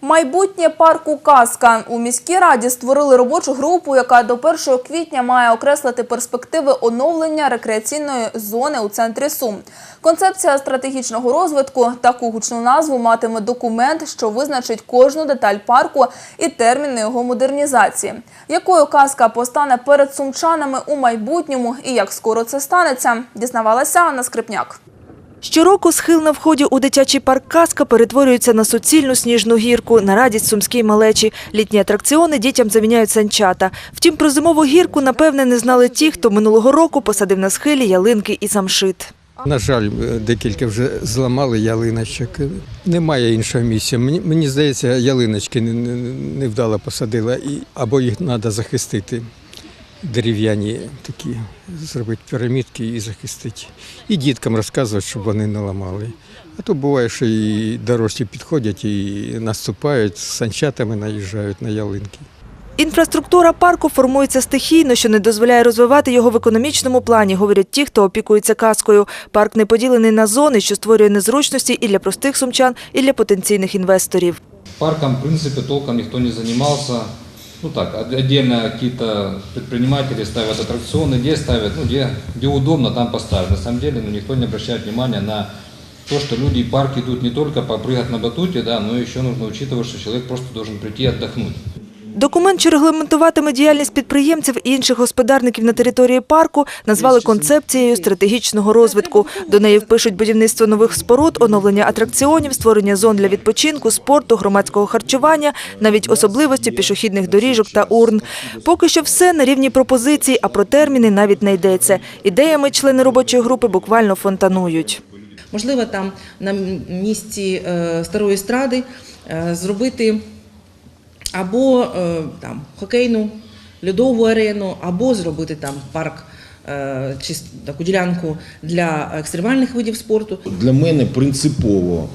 Майбутнє парку Казка у міській раді створили робочу групу, яка до 1 квітня має окреслити перспективи оновлення рекреаційної зони у центрі Сум. Концепція стратегічного розвитку таку гучну назву матиме документ, що визначить кожну деталь парку і терміни його модернізації. Якою казка постане перед сумчанами у майбутньому і як скоро це станеться, дізнавалася Анна Скрипняк. Щороку схил на вході у дитячий парк «Казка» перетворюється на суцільну сніжну гірку, на радість сумській малечі. Літні атракціони дітям заміняють санчата. Втім, про зимову гірку, напевне, не знали ті, хто минулого року посадив на схилі ялинки і самшит. На жаль, декілька вже зламали ялиночок. Немає іншого місця. Мені, мені здається, ялиночки не- не- невдало посадила, або їх треба захистити. Дерев'яні такі, зробити пірамідки і захистити. І діткам розказувати, щоб вони не ламали. А то буває, що і дорослі підходять і наступають, з санчатами наїжджають на ялинки. Інфраструктура парку формується стихійно, що не дозволяє розвивати його в економічному плані, говорять ті, хто опікується казкою. Парк не поділений на зони, що створює незручності і для простих сумчан, і для потенційних інвесторів. Парком, в принципе, толком никто не занимался. Ну так, от- отдельно какие-то предприниматели ставят аттракционы, где ставят, ну где, где удобно, там поставят. На самом деле, ну, никто не обращает внимания на то, что люди в парк идут не только попрыгать на батуте, да, но еще нужно учитывать, что человек просто должен прийти и отдохнуть. Документ, що регламентуватиме діяльність підприємців і інших господарників на території парку, назвали концепцією стратегічного розвитку. До неї впишуть будівництво нових споруд, оновлення атракціонів, створення зон для відпочинку, спорту, громадського харчування, навіть особливості пішохідних доріжок та урн. Поки що все на рівні пропозицій, а про терміни навіть не йдеться. Ідеями члени робочої групи буквально фонтанують. Можливо, там на місці е, старої естради е, зробити або е, там хокейну льодову арену, або зробити там парк е, чи таку ділянку для екстремальних видів спорту. Для мене принципово,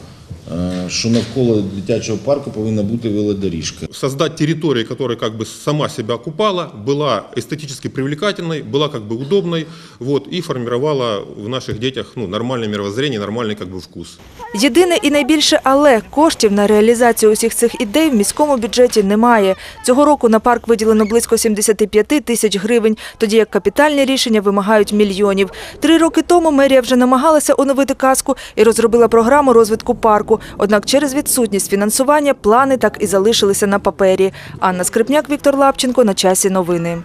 що навколо дитячого парку повинна бути велодоріжка. создать территорию, которая как бы сама себя окупала, была эстетически привлекательной, была как бы удобной, вот, и формировала в наших детях ну, нормальное мировоззрение, нормальный как бы вкус. Єдине і найбільше але коштів на реалізацію усіх цих ідей в міському бюджеті немає. Цього року на парк виділено близько 75 тисяч гривень, тоді як капітальні рішення вимагають мільйонів. Три роки тому мерія вже намагалася оновити казку і розробила програму розвитку парку. Однак через відсутність фінансування плани так і залишилися на папері. Анна Скрипняк, Віктор Лапченко. На часі новини.